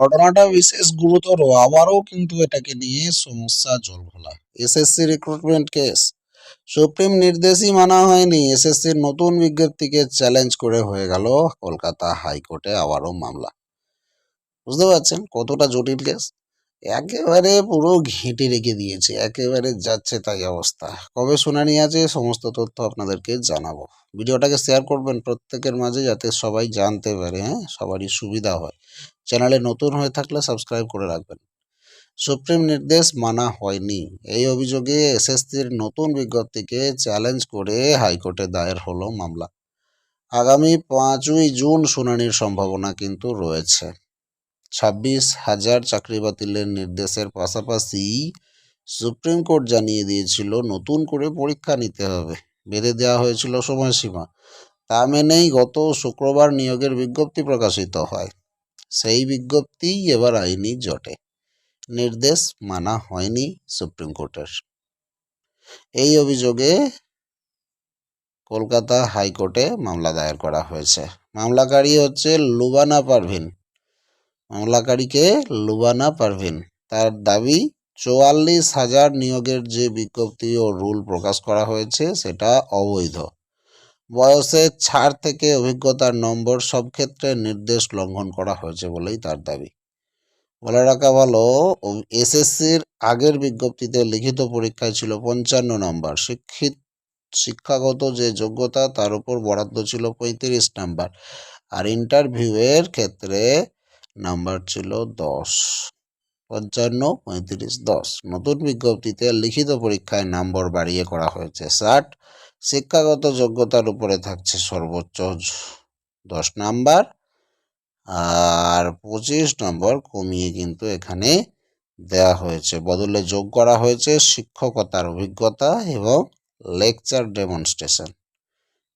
ঘটনাটা বিশেষ গুরুতর আবারও কিন্তু এটাকে নিয়ে সমস্যা জলঘোলা এসএসসি রিক্রুটমেন্ট কেস সুপ্রিম নির্দেশই মানা হয়নি। এসএসসির নতুন বিজ্ঞপ্তিকে চ্যালেঞ্জ করে হয়ে গেল কলকাতা হাইকোর্টে আবারও মামলা। বুঝতে পারছেন কতটা জটিল কেস একেবারে পুরো ঘেঁটে রেখে দিয়েছে, একেবারে যাচ্ছে তাই অবস্থা। কবে শুনানি আছে সমস্ত তথ্য আপনাদেরকে জানাব। ভিডিওটাকে শেয়ার করবেন প্রত্যেকের মাঝে যাতে সবাই জানতে পারে হ্যাঁ সবারই সুবিধা হয়। চ্যানেলে নতুন হয়ে থাকলে সাবস্ক্রাইব করে রাখবেন। সুপ্রিম নির্দেশ মানা হয়নি। এই অভিযোগে এসএসসির নতুন বিজ্ঞপ্তিকে চ্যালেঞ্জ করে হাইকোর্টে দায়ের হলো মামলা। আগামী পাঁচই জুন শুনানির সম্ভাবনা কিন্তু রয়েছে। ছাব্বিশ হাজার চাকরি বাতিলের নির্দেশের পাশাপাশি সুপ্রিম কোর্ট জানিয়ে দিয়েছিল, নতুন করে পরীক্ষা নিতে হবে। বেঁধে দেওয়া হয়েছিল সময়সীমা। তা মেনেই গত শুক্রবার নিয়োগের বিজ্ঞপ্তি প্রকাশিত হয়। সেই বিজ্ঞপ্তিই এবার আইনি জটে। নির্দেশ মানা হয়নি সুপ্রিম কোর্টের। এই অভিযোগে কলকাতা হাইকোর্টে মামলা দায়ের করা হয়েছে। মামলাকারী হচ্ছে লুবানা পারভিন। মামলাকারীকে লুবানা পারভিন। তার দাবি, চুয়াল্লিশ হাজার নিয়োগের যে বিজ্ঞপ্তি ও রুল প্রকাশ করা হয়েছে, সেটা অবৈধ। বয়সের ছাড় থেকে অভিজ্ঞতার নম্বর সব ক্ষেত্রে নির্দেশ লঙ্ঘন করা হয়েছে বলেই তার দাবি। বলে রাখা ভালো, এসএসসির আগের বিজ্ঞপ্তিতে লিখিত পরীক্ষায় ছিল পঞ্চান্ন নম্বর। শিক্ষিত, শিক্ষাগত যে যোগ্যতা, তার উপর বরাদ্দ ছিল পঁয়ত্রিশ নাম্বার। আর ইন্টারভিউয়ের ক্ষেত্রে নাম্বার ছিল দশ। পঞ্চান্ন, পঁয়ত্রিশ, দশ। নতুন বিজ্ঞপ্তিতে লিখিত পরীক্ষায় নম্বর বাড়িয়ে করা হয়েছে। ষাট, শিক্ষাগত যোগ্যতার উপরে থাকছে সর্বোচ্চ দশ নাম্বার। আর পঁচিশ নম্বর কমিয়ে কিন্তু এখানে দেওয়া হয়েছে। বদলে যোগ করা হয়েছে শিক্ষকতার অভিজ্ঞতা এবং লেকচার ডেমনস্ট্রেশন।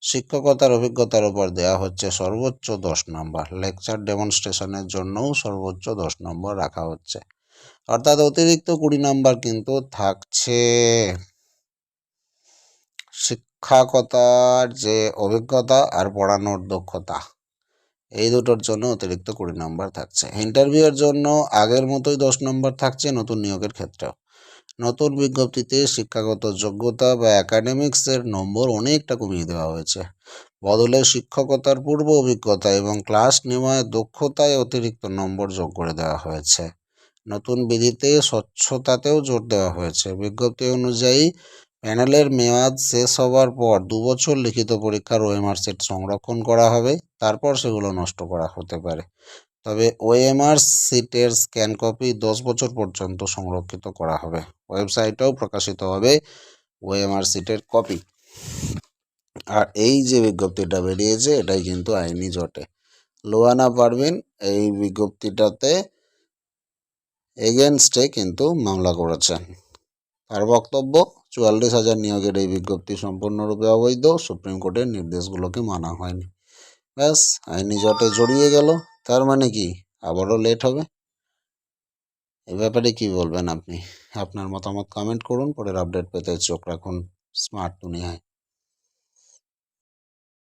শিক্ষকতার অভিজ্ঞতার উপর দেওয়া হচ্ছে সর্বোচ্চ দশ নম্বর। লেকচার ডেমনস্ট্রেশনের জন্যও সর্বোচ্চ দশ নম্বর রাখা হচ্ছে। অর্থাৎ অতিরিক্ত কুড়ি নম্বর কিন্তু থাকছে। শিক্ষকতার যে অভিজ্ঞতা আর পড়ানোর দক্ষতা, এই দুটোর জন্য অতিরিক্ত কুড়ি নম্বর থাকছে। ইন্টারভিউয়ের জন্য আগের মতোই দশ নম্বর থাকছে, নতুন নিয়োগের ক্ষেত্রেও। নতুন বিজ্ঞপ্তিতে শিক্ষাগত যোগ্যতা বা অ্যাকাডেমিক্সের নম্বর অনেকটা কমিয়ে দেওয়া হয়েছে। বদলে শিক্ষকতার পূর্ব অভিজ্ঞতা এবং ক্লাস নেওয়ায় দক্ষতায় অতিরিক্ত নম্বর যোগ করে দেওয়া হয়েছে। নতুন বিধিতে স্বচ্ছতাতেও জোর দেওয়া হয়েছে। বিজ্ঞপ্তি অনুযায়ী, প্যানেলের মেয়াদ শেষ হওয়ার পর দু বছর লিখিত পরীক্ষার ওএমআর সেট সংরক্ষণ করা হবে, তারপর সেগুলো নষ্ট করা হতে পারে। তবে ওএমআর সিটের স্ক্যান কপি দশ বছর পর্যন্ত সংরক্ষিত করা হবে। ওয়েবসাইটেও প্রকাশিত হবে ওএমআর সিটের কপি। আর এই যে বিজ্ঞপ্তিটা বেরিয়েছে, এটাই কিন্তু আইনি জটে। লোয়ানা পারভিন, এই বিজ্ঞপ্তিটাতে এগেনস্টে কিন্তু মামলা করেছেন তার বক্তব্য, চুয়াল্লিশ হাজার নিয়োগের এই বিজ্ঞপ্তি সম্পূর্ণরূপে অবৈধ, সুপ্রিম কোর্টের নির্দেশগুলোকে মানা হয়নি। ব্যাস, আইনি জটে জড়িয়ে গেল। তার মানে কি? আবারও লেট হবে? এ ব্যাপারে কি বলবেন আপনি? আপনার মতামত কমেন্ট করুন, পরের আপডেট পেতে চোখ রাখুন। স্মার্ট দুনিয়ায়।